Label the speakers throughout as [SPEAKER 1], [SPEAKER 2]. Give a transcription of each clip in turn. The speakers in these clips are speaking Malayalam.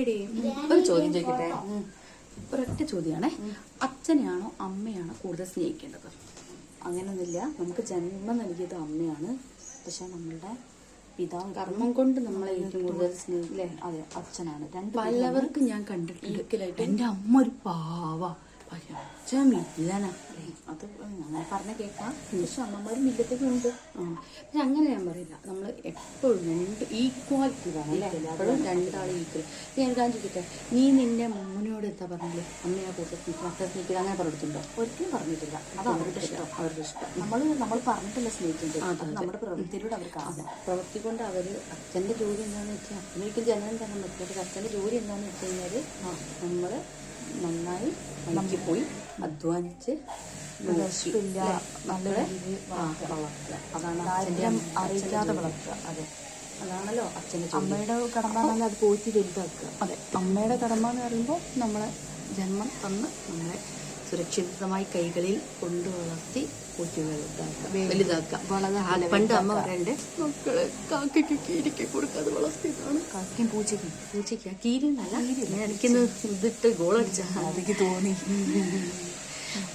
[SPEAKER 1] എടി ഒരു ചോദ്യം ചോദിക്കട്ടെ? ഒരൊറ്റ ചോദ്യമാണേ. അച്ഛനെയാണോ അമ്മയാണോ കൂടുതൽ സ്നേഹിക്കേണ്ടത്? അങ്ങനെയൊന്നുമില്ല നമുക്ക് ജന്മം നൽകിയത് അമ്മയാണ്. പക്ഷെ നമ്മളുടെ പിതാവ് കർമ്മം കൊണ്ട് നമ്മളെ ഏറ്റവും കൂടുതൽ സ്നേഹിക്കില്ലേ അതെ അച്ഛനാണ്. രണ്ട് പലവർക്കും ഞാൻ കണ്ടിട്ടുണ്ട്. എന്റെ അമ്മ ഒരു പാവ. പക്ഷെ അച്ഛൻ മില്ലന അത് പറഞ്ഞ കേൾക്കാം. പക്ഷെ അമ്മമാരും മില്ലത്തൊക്കെ ഉണ്ട്. പക്ഷെ അങ്ങനെ ഞാൻ പറയില്ല. നമ്മൾ എപ്പോഴും രണ്ട് ഈക്വാലിറ്റി വേണം അല്ലേ? എപ്പോഴും രണ്ടാൾ ഈക്വൽ ഞാൻ എടുക്കാൻ ചോദിക്കട്ടെ? നീ നിന്റെ മുമ്മിനോട് എന്താ പറഞ്ഞത്? അമ്മയെ കൂട്ടത്തിൽ അത്തരത്തിൽ സ്നേഹിക്കുക അങ്ങനെ പറഞ്ഞിട്ടുണ്ടോ? ഒരിക്കലും പറഞ്ഞിട്ടില്ല. അത് അവരുടെ ഇഷ്ടം. അവരുടെ ഇഷ്ടം. നമ്മൾ നമ്മൾ പറഞ്ഞിട്ടില്ല സ്നേഹിക്കുന്നത് നമ്മുടെ പ്രവൃത്തിയിലൂടെ അവർക്ക് പ്രവൃത്തി കൊണ്ട് അവർ അച്ഛന്റെ ജോലി എന്താണെന്ന് വെച്ചാൽ അച്ഛനൊരിക്കലും ജനനം തരാൻ പറ്റില്ല. പക്ഷെ അച്ഛന്റെ ജോലി എന്താണെന്ന് വെച്ച് കഴിഞ്ഞാൽ നമ്മൾ നന്നായി നമുക്ക് പോയി അധ്വാനിച്ച്
[SPEAKER 2] നല്ല രീതിയിൽ
[SPEAKER 1] വളർത്തുക. അതാണ്
[SPEAKER 2] ദാരിദ്ര്യം അറിയിക്കാതെ വളർത്തുക. അതെ.
[SPEAKER 1] അതാണല്ലോ അച്ഛന്റെ
[SPEAKER 2] അമ്മയുടെ കടമ എന്നാൽ അത് പോറ്റി വലുതാക്കുക.
[SPEAKER 1] അതെ. അമ്മയുടെ കടമ എന്ന് പറയുമ്പോൾ നമ്മളെ ജന്മം തന്ന് നമ്മളെ സുരക്ഷിതമായി കൈകളിൽ കൊണ്ടു വളർത്തി കൂട്ടി വലുതാക്കുക. വലുതാക്കുക. പണ്ട് അമ്മ പറയണ്ടേ മക്കളെ കാക്കയ്ക്ക് കീരിക്ക് കൊടുക്കാതെ വളർത്തിയതാണ്
[SPEAKER 2] കാക്കും പൂച്ചയ്ക്കും
[SPEAKER 1] പൂച്ചയ്ക്ക് ആ കീരി എന്നല്ല ഞാൻ ഇടയ്ക്കൊന്ന് ഇതിട്ട് ഗോളടിച്ച
[SPEAKER 2] അതെനിക്ക് തോന്നി.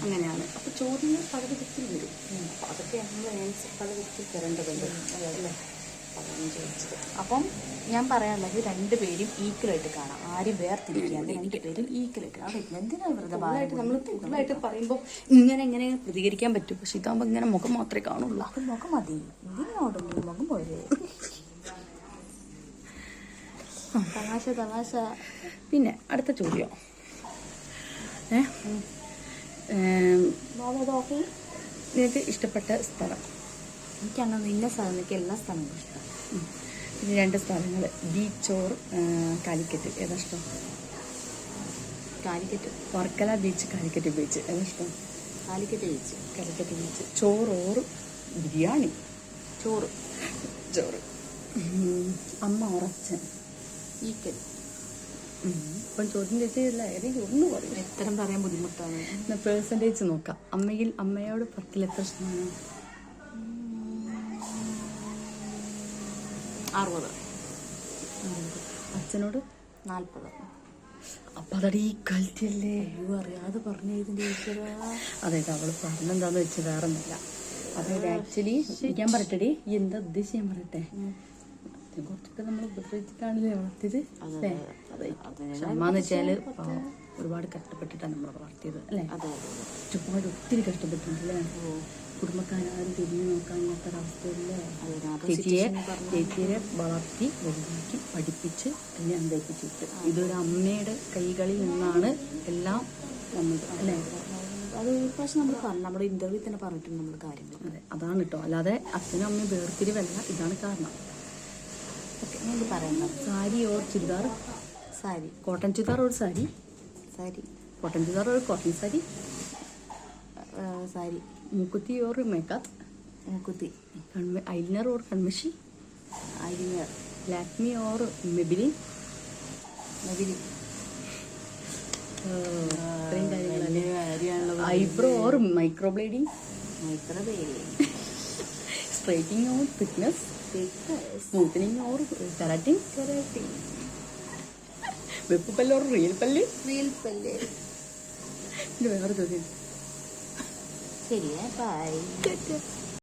[SPEAKER 1] അങ്ങനെയാണ്. അപ്പൊ ചോദ്യങ്ങൾ പല വിധത്തിൽ വരും. അതൊക്കെ നമ്മൾ ആൻസർ പല വിധത്തിൽ തരേണ്ടതുണ്ട്. അതല്ലേ അതാണ് ചോദിച്ചത്.
[SPEAKER 2] അപ്പം ഞാൻ പറയാനുള്ളത് രണ്ടുപേരും ഈക്വൽ ആയിട്ട് കാണാം. ആരും വേർതിരിക്കാതെ രണ്ടുപേരും ഈക്വൽ ആയിട്ട് കാണാം. എന്തിനാണ് വെറുതെ
[SPEAKER 1] കൂടുതലായിട്ട് നമ്മൾ കൂടുതലായിട്ട് പറയുമ്പോൾ ഇങ്ങനെ എങ്ങനെ പ്രതികരിക്കാൻ പറ്റും. പക്ഷെ ഇതാകുമ്പോൾ ഇങ്ങനെ മുഖം മാത്രമേ കാണുള്ളൂ.
[SPEAKER 2] മുഖം മതി. ഇതിനോടും മുഖം പോലെ തമാശ തമാശ.
[SPEAKER 1] പിന്നെ അടുത്ത ചോദ്യം. ഏ? നിനക്ക് ഇഷ്ടപ്പെട്ട സ്ഥലം?
[SPEAKER 2] എനിക്കാണോ ഇന്ന സ്ഥലം എനിക്ക് എല്ലാ സ്ഥലങ്ങളും ഇഷ്ടം.
[SPEAKER 1] പിന്നെ രണ്ട് സ്ഥലങ്ങൾ ബീച്ച് ഓർ കാലിക്കറ്റ്. ഏതാ ഇഷ്ടം?
[SPEAKER 2] Calicut.
[SPEAKER 1] Varkala beach Calicut beach. ഏതാ ഇഷ്ടം?
[SPEAKER 2] കാലിക്കറ്റ് ബീച്ച്.
[SPEAKER 1] കാലിക്കറ്റ് ബീച്ച്. ചോറ് ഓർ ബിരിയാണി.
[SPEAKER 2] ചോറ്.
[SPEAKER 1] ചോറ്. അമ്മ ഉറച്ചൻ
[SPEAKER 2] ഈക്കൽ
[SPEAKER 1] ചോദ്യം ഒന്ന് പറയും.
[SPEAKER 2] എത്തരം പറയാൻ ബുദ്ധിമുട്ടാണ്.
[SPEAKER 1] പേഴ്സന്റേജ് നോക്കാം. അമ്മയിൽ അമ്മയോട് പത്തിൽ എത്ര ശതമാനം?
[SPEAKER 2] അറുപത്.
[SPEAKER 1] അച്ഛനോട്?
[SPEAKER 2] നാൽപ്പത്.
[SPEAKER 1] അപ്പം അതടി അല്ലേ
[SPEAKER 2] അയ്യോ അറിയാതെ പറഞ്ഞു ഇതിന്റെ
[SPEAKER 1] അതായത് അവൾ പറഞ്ഞെന്താന്ന് വെച്ചാൽ വേറെ ഒന്നുമില്ല അതായത് ആക്ച്വലി ഞാൻ പറയട്ടെടി. ഈ എന്താ ഉദ്ദേശം ഞാൻ പറയട്ടെ? കുറച്ചൊക്കെ നമ്മൾ ഉപദ്രവിച്ചിട്ടാണല്ലേ വളർത്തിയത്. അല്ലേ? അതെ അമ്മ എന്ന് വെച്ചാൽ ഒരുപാട് കഷ്ടപ്പെട്ടിട്ടാണ് നമ്മൾ വളർത്തിയത് അല്ലേ?
[SPEAKER 2] ചുറ്റുപാട് ഒത്തിരി അതെ.
[SPEAKER 1] ഒരുപാട് ഒത്തിരി കഷ്ടപ്പെട്ടിട്ടുണ്ടല്ലേ കുടുംബക്കാരും തിരിഞ്ഞു നോക്കാനൊരവസ്ഥയല്ലേ ചേച്ചിയെ ചേച്ചിയെ വളർത്തി വലുതാക്കി പഠിപ്പിച്ച് കല്യാണം കഴിപ്പിച്ച് വിട്ടു. ഇതൊരു അമ്മയുടെ കൈകളിൽ നിന്നാണ് എല്ലാം വന്നത് അല്ലേ?
[SPEAKER 2] അത് പക്ഷെ നമ്മൾ പറഞ്ഞു നമ്മുടെ ഇന്റർവ്യൂ തന്നെ പറഞ്ഞിട്ടുണ്ട് നമ്മൾ കാര്യങ്ങൾ
[SPEAKER 1] അതെ അതാണ് കേട്ടോ. അല്ലാതെ അച്ഛനും അമ്മയും വേർതിരിവല്ല. ഇതാണ് കാരണം.
[SPEAKER 2] ഓക്കെ ഞാൻ
[SPEAKER 1] സാരി ഓർ ചുരിദാർ?
[SPEAKER 2] സാരി.
[SPEAKER 1] കോട്ടൺ ചുരിദാർ ഒരു സാരി?
[SPEAKER 2] സാരി.
[SPEAKER 1] കോട്ടൺ ചുരിദാർ ഒരു cotton sari?
[SPEAKER 2] Sari.
[SPEAKER 1] Mookkuthi or makeup?
[SPEAKER 2] മൂക്കുത്തി.
[SPEAKER 1] കൺവെ ഐലൈനർ ഓർ കൺമഷി?
[SPEAKER 2] Eyeliner.
[SPEAKER 1] Lakme or Maybelline?
[SPEAKER 2] Eyebrow
[SPEAKER 1] ഇത്രയും കാര്യങ്ങളല്ലേ? Eyebrow or microblading straightening or fitness smoothening or കരാറ്റിംഗ് വെപ്പ് പല്ല് ഓർ റിയൽ പല്ല്?
[SPEAKER 2] വീൽപ്പല്ലേ
[SPEAKER 1] ഇത് വേറെ ചോദ്യം
[SPEAKER 2] ശരിയേ ബൈ